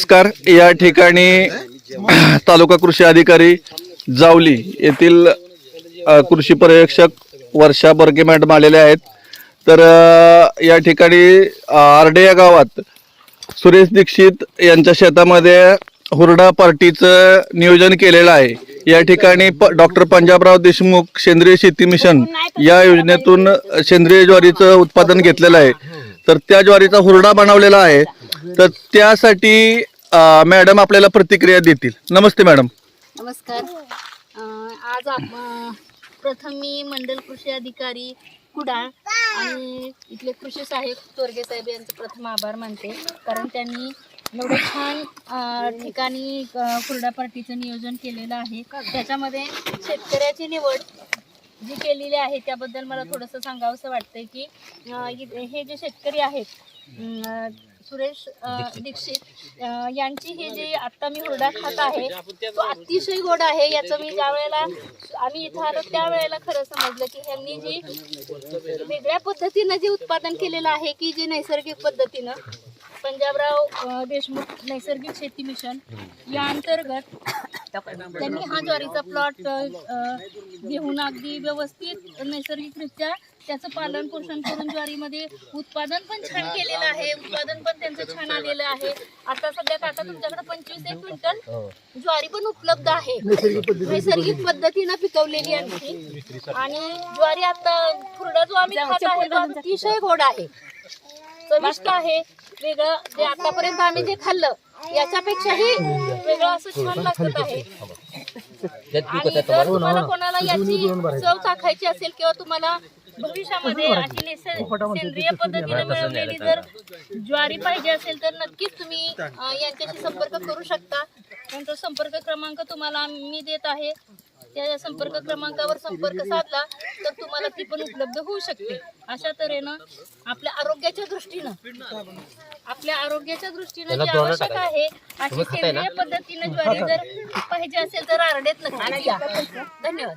नमस्कार. या ठिकाणी तालुका कृषी अधिकारी जावली येथील कृषी पर्यवेक्षक वर्षा बर्गे मॅडम आलेले आहेत. तर या ठिकाणी आरडे या गावात सुरेश दीक्षित यांच्या शेतामध्ये हुरडा पार्टीचं नियोजन केलेलं आहे. या ठिकाणी प डॉक्टर पंजाबराव देशमुख सेंद्रिय शेती मिशन या योजनेतून सेंद्रिय ज्वारीचं उत्पादन घेतलेलं आहे. तर त्या ज्वारीचा हुरडा बनवलेला आहे. तर त्यासाठी मॅडम आपल्याला प्रतिक्रिया देतील. नमस्ते मॅडम. नमस्कार. आज प्रथम मी मंडल कृषी अधिकारी कुडाळ आणि इथले कृषी साहेब तोरगे साहेब यांचे प्रथम आभार मानते. कारण त्यांनी एवढं छान ठिकाणी कुरडा पार्टीचं नियोजन केलेलं आहे. त्याच्यामध्ये शेतकऱ्याची निवड जी केलेली आहे त्याबद्दल मला थोडंसं सांगावंसं वाटतंय की हे जे शेतकरी आहेत सुरेश दीक्षित यांची हे जे आत्ता मी हुरडा खात आहे तो अतिशय गोड आहे. याचं मी ज्या वेळेला आम्ही इथं आलो त्यावेळेला खरं समजलं की ह्यांनी जी वेगळ्या पद्धतीनं जे उत्पादन केलेलं आहे की जे नैसर्गिक पद्धतीनं पंजाबराव देशमुख नैसर्गिक शेती मिशन या अंतर्गत त्यांनी हा ज्वारीचा प्लॉट घेऊन अगदी व्यवस्थित नैसर्गिकरित्या त्याचं पालन पोषण करून ज्वारीमध्ये उत्पादन पण छान केलेलं आहे. उत्पादन पण त्यांचं छान आलेलं आहे. आता सध्या काका तुमच्याकडे पंचवीस एक क्विंटल ज्वारी पण उपलब्ध आहे. नैसर्गिक पद्धतीनं पिकवलेली आणखी आणि ज्वारी आता फुरडा जो आम्ही खात आहे तो अतिशय गोड आहे. चविष्ट आहे. वेगळं जे आतापर्यंत आम्ही जे खाल्लं याच्यापेक्षाही वेगळं असं छान लागत आहे. आणि जर तुम्हाला कोणाला याची चव चाखायची असेल किंवा तुम्हाला भविष्यामध्ये अशी सेंद्रिय पद्धतीने मिळवलेली जर ज्वारी पाहिजे असेल तर नक्कीच तुम्ही यांच्याशी संपर्क करू शकता. त्यांचा संपर्क क्रमांक तुम्हाला मी देत आहे. त्या संपर्क क्रमांकावर संपर्क साधला तर तुम्हाला ती पण उपलब्ध होऊ शकते. अशा तऱ्हेनं आपल्या आरोग्याच्या दृष्टीनं आपल्या आरोग्याच्या दृष्टीनं जी आवश्यक आहे अशी सेंद्रिय पद्धतीने ज्वारी जर पाहिजे असेल तर आरडेत नक्की या. धन्यवाद.